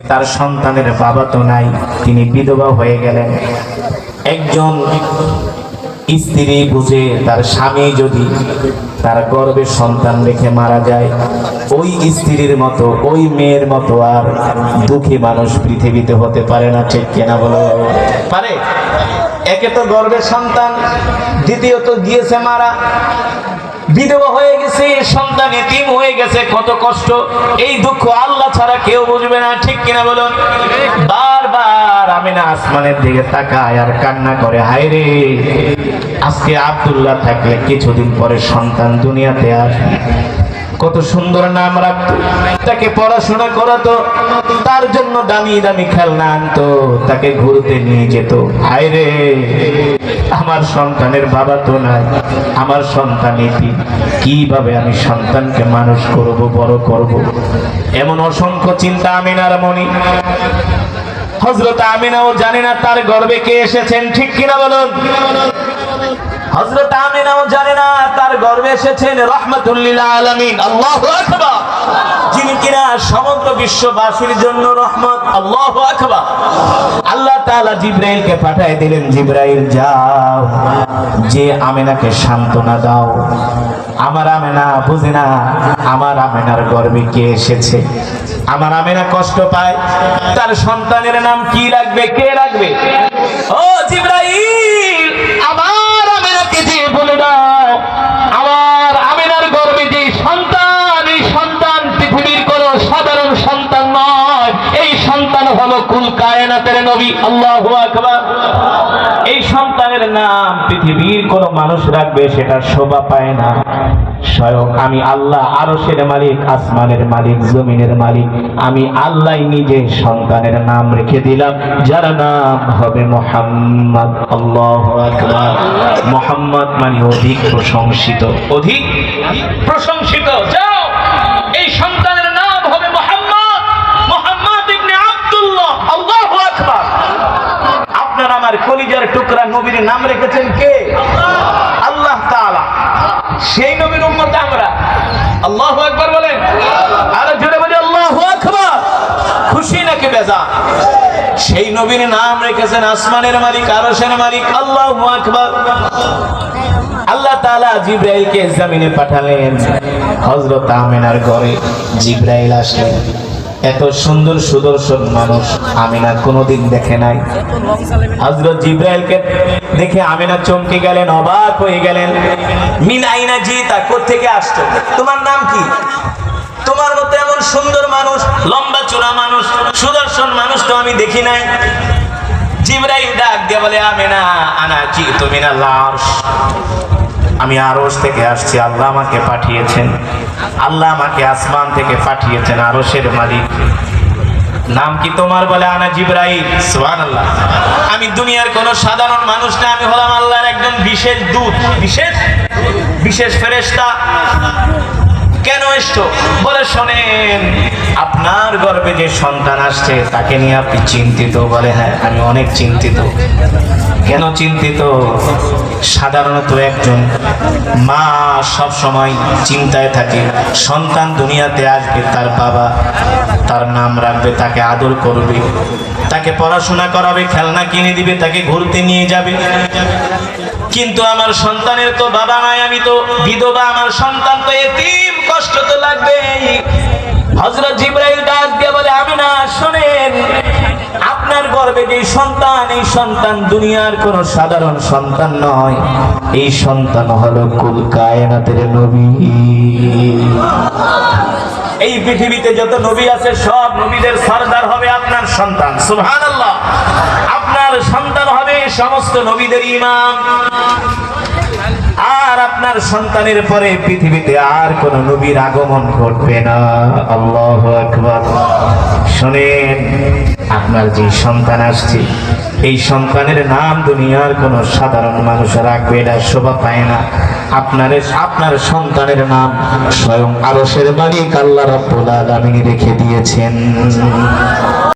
তার সন্তানের বাবা তো নাই, তিনি বিধবা হয়ে গেলেন। একজন স্ত্রী বুঝে তার স্বামী যদি তার গর্ভে সন্তান রেখে মারা যায়, ওই স্ত্রীর মতো, ওই মেয়ের মতো আর দুঃখী মানুষ পৃথিবীতে হতে পারে না, ঠিক কেনা বলো? পারে। একে তো গর্বের সন্তান, দ্বিতীয়ত গিয়েছে মারা। বিধবা হয়ে গেছে, সন্তান এতিম হয়ে গেছে, কত কষ্ট। এই দুঃখ আল্লাহ ছাড়া কেউ বুঝবে না, ঠিক কিনা বলুন? বারবার আমি না আসমানের দিকে তাকায় আর কান্না করে, হায় রে, আজকে আব্দুল্লাহ থাকলে কিছুদিন পরে সন্তান দুনিয়াতে আসবে। কত সুন্দর নাম রাখতো তাকে পড়াশোনা করাতো, তার জন্য দামি দামি খেলনা আনতো, তাকে ঘুরতে নিয়ে যেত। হায় রে আমার সন্তানের বাবা তো নাই, আমার সন্তান এটি। কীভাবে আমি সন্তানকে মানুষ করব, বড় করব? এমন অসংখ্য চিন্তা আমিনার মনি। হজরত আমিনাও জানে না তার গর্বে কে এসেছেন, ঠিক কিনা বলুন? হজরত আমিনাও জানে না, তার গর্বে এসেছেন আলমিন। আল্লাহ যিনি কিনা সমগ্র বিশ্ববাসীর জন্য রহমত। আল্লাহ আল্লাহ জিব্রাইলকে দিলেন, জিব্রাইল, যাও। যে আমেনাকে সান্ত্বনা দাও। আমার আমেনা বুঝে না, আমার আমেনার গর্বে কে এসেছে? আমার আমেনা কষ্ট পায়। তার সন্তানের নাম কি রাখবে কে রাখবে ও জিব্রাইল আমার আমেনাকে দিয়ে বলে দাও আমার আমেনার গর্বে যে সন্তান এই সন্তান পৃথিবীর কোন সাধারণ সন্তান নয় এই সন্তান হলো কুল কায়নাতের নবী আল্লাহু এই সন্তানের নাম পৃথিবীর কোন মানুষ রাখবে সেটা শোভা পায় না। স্বয়ং আমি আল্লাহ আরশের মালিক, আসমানের মালিক, জমিনের মালিক। আমি আল্লাহ নিজে সন্তানের নাম রেখে দিলাম, যার নাম হবে মোহাম্মদ আল্লাহ মোহাম্মদ মানে অধিক প্রশংসিত। অধিক প্রশংসিত। যাও এই সন্তানের নাম হবে মোহাম্মদ মোহাম্মদ ইবনে আব্দুল্লাহ আল্লাহু আকবার আপনার আমার কলিজার টুকরা নবীর নাম রেখেছেন কে? আল্লাহ সেই নবীর উম্মত আমরা। আল্লাহু আকবার বলেন। আরও জোরে বলি, আল্লাহু খুশি নাকি বেজা সেই নবীর নাম রেখেছেন আসমানের মালিক, আরশের মালিক, আল্লাহু আকবার। আল্লাহ তাআলা জিব্রাইলকে জমিনে পাঠালেন। হযরত আমিনার ঘরে জিব্রাইল আসলেন। এত সুন্দর সুদর্শন মানুষ আমিনা কোনোদিন দেখে নাই। হযরত জিব্রাইলকে দেখে আমিনা চমকে গেলেন, অবাক হয়ে গেলেন। মিন আইনা জিতা? কোত্থেকে আসছো? তোমার নাম কি? তোমার মতো এমন সুন্দর মানুষ, লম্বা চূড়া মানুষ, সুদর্শন মানুষ তো আমি দেখি নাই। জিব্রাইল ডাক দিয়ে বলে, আমিনা, আনা জি তুমি না লাশ আমি আরশ থেকে আসছি, আল্লাহ আমাকে পাঠিয়েছেন। আল্লাহ আমাকে আসমান থেকে পাঠিয়েছেন আরশের মালিক। নাম কি তোমার বলে? আনা জিব্রাইল। সুবহানাল্লাহ। আমি দুনিয়ার কোন সাধারণ মানুষ না, আমি হলাম আল্লাহর একজন বিশেষ দূত। বিশেষ? বিশেষ ফেরেশতা। কেন এসছো? বলে শোনেন, আপনার গর্ভে যে সন্তান আসছে, তাকে নিয়ে আপনি চিন্তিত। বলে হ্যাঁ আমি অনেক চিন্তিত। কেন চিন্তিত? সাধারণত একজন মা সব সময় চিন্তায় থাকে, সন্তান দুনিয়াতে আসবে, তার বাবা তার নাম রাখবে, তাকে আদর করবে, তাকে পড়াশোনা করাবে, খেলনা কিনে দিবে, তাকে ঘুরতে নিয়ে যাবে। কিন্তু আমার সন্তানের তো বাবা নাই, আমি তো বিধবা, আমার সন্তান তো এতিম, কষ্ট তো লাগবে হজরত জিব্রাইল ডাক দিয়ে বলে আমি না শোনেন যে সন্তান, এই সন্তান দুনিয়ার কোন সাধারণ সন্তান নয়। এই সন্তান হলো কুল কায়নাতের নবী। এই পৃথিবীতে যত নবী আছে, সব নবীদের সর্দার হবে আপনার সন্তান। সুবহানাল্লাহ। আপনার সন্তান হবে সমস্ত নবীদের ইমাম। আর আপনার সন্তানের পরে পৃথিবীতে আর কোন নবীর আগমন ঘটবে না। আল্লাহ আকবার। শোনেন, আপনার যে সন্তান আসছে, এই সন্তানের নাম দুনিয়ার কোন সাধারণ মানুষ রাখবে এটা শোভা পায় না। আপনার আপনার সন্তানের নাম স্বয়ং আরসের মালিক আল্লাহ রাব্বুল আলামিন রেখে দিয়েছেন।